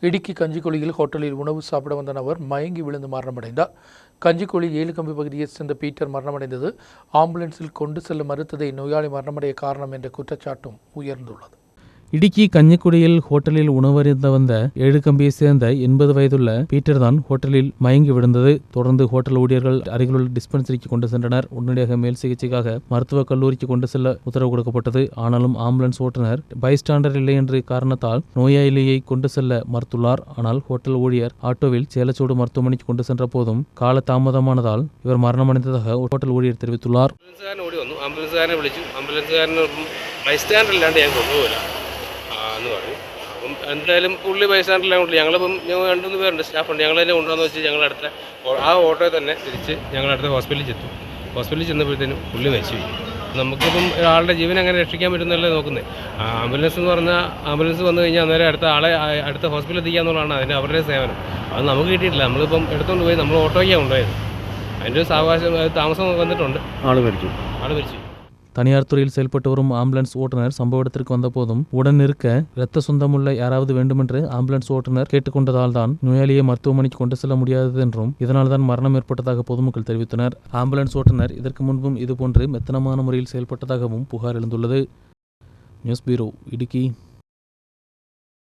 இடுக்கி கஞ்சிக்கொழியில் ஹோட்டலில் உணவு சாப்பிட வந்த நபர் மயங்கி விழுந்து மரணமடைந்தார். கஞ்சிக்கொழி ஏழுகம்பி பகுதியைச் சேர்ந்த பீட்டர் மரணமடைந்தது. ஆம்புலன்ஸில் கொண்டு செல்ல மறுத்ததை நோயாளி மரணமடைய காரணம் என்ற குற்றச்சாட்டும் உயர்ந்துள்ளது. இடுக்கி கஞ்சிக்குடியில் ஹோட்டலில் உணவருந்த வந்த ஏழு கம்பியை சேர்ந்த எண்பது வயதுள்ள பீட்டர் தான் ஹோட்டலில் மயங்கி விழுந்தது தொடர்ந்து ஹோட்டல் ஊழியர்கள் அருகிலுள்ள டிஸ்பென்சரிக்கு கொண்டு சென்றனர் உடனடியாக மேல் சிகிச்சைக்காக மருத்துவக் கல்லூரிக்கு கொண்டு செல்ல உத்தரவு கொடுக்கப்பட்டது ஆனாலும் ஆம்புலன்ஸ் ஓட்டுநர் பைஸ்டாண்டர் இல்லை என்ற காரணத்தால் நோயாளியை கொண்டு செல்ல மறுத்துள்ளார் ஆனால் ஹோட்டல் ஊழியர் ஆட்டோவில் சேலச்சோடு மருத்துவமனைக்கு கொண்டு சென்ற போதும் கால தாமதமானதால் இவர் மரணமடைந்ததாக ஹோட்டல் ஊழியர் தெரிவித்துள்ளார் ആംബുലൻസുകാരൻ ഓടി വന്നു ആംബുലൻസുകാരനെ വിളിച്ചു ആംബുലൻസുകാരന് ബൈസ്റ്റാൻഡർ ഇല്ലാണ്ട് ഞാൻ കൊണ്ടുപോകില്ല ആ, എന്ന് പറഞ്ഞു അപ്പം എന്തായാലും പുള്ളി ബൈസ്റ്റാൻഡറിലാകൊണ്ട് ഞങ്ങളിപ്പം ഞങ്ങൾ രണ്ടുമൂന്ന് പേരുണ്ട് സ്റ്റാഫുണ്ട്. ഞങ്ങൾ തന്നെ കൊണ്ടുവന്ന് വെച്ച് ഞങ്ങൾ അടുത്ത ആ ഓട്ടോയിൽ തന്നെ തിരിച്ച് ഞങ്ങൾ അടുത്ത ഹോസ്പിറ്റലിൽ ചെത്തു. ഹോസ്പിറ്റലിൽ ചെന്നപ്പോഴത്തേനും പുള്ളി മരിച്ചു നമുക്കിപ്പം ഒരാളുടെ ജീവൻ അങ്ങനെ രക്ഷിക്കാൻ പറ്റുന്നല്ലേ നോക്കുന്നത് ആംബുലൻസ് എന്ന് പറഞ്ഞാൽ ആംബുലൻസ് വന്നു കഴിഞ്ഞാൽ അന്നേരം അടുത്ത ആളെ അടുത്ത ഹോസ്പിറ്റലിൽ എത്തിക്കുക എന്നുള്ളതാണ് അതിന്റെ അവരുടെ സേവനം. അത് നമുക്ക് കിട്ടിയിട്ടില്ല. നമ്മളിപ്പം എടുത്തുകൊണ്ട് പോയി നമ്മൾ ഓട്ടോയ്ക്കാണ് കൊണ്ടുപോയത്. അതിന്റെ ഒരു സാവകാശം താമസം വന്നിട്ടുണ്ട്. ആൾ മരിച്ചു. ആൾ മരിച്ചു. தனியார் துறையில் செயல்பட்டு வரும் ஆம்புலன்ஸ் ஓட்டுநர் சம்பவ இடத்திற்கு வந்தபோதும் உடன் இருக்க இரத்த சொந்தமுள்ள யாராவது வேண்டுமென்று ஆம்புலன்ஸ் ஓட்டுநர் கேட்டுக்கொண்டதால் தான் நோயாளியை மருத்துவமனைக்கு கொண்டு செல்ல முடியாதது என்றும் இதனால் தான் மரணம் ஏற்பட்டதாக பொதுமக்கள் தெரிவித்தனர். ஆம்புலன்ஸ் ஓட்டுநர் இதற்கு முன்பும் இதுபோன்று மெத்தனமான முறையில் செயல்பட்டதாகவும் புகார் எழுந்துள்ளது. News bureau Idukki.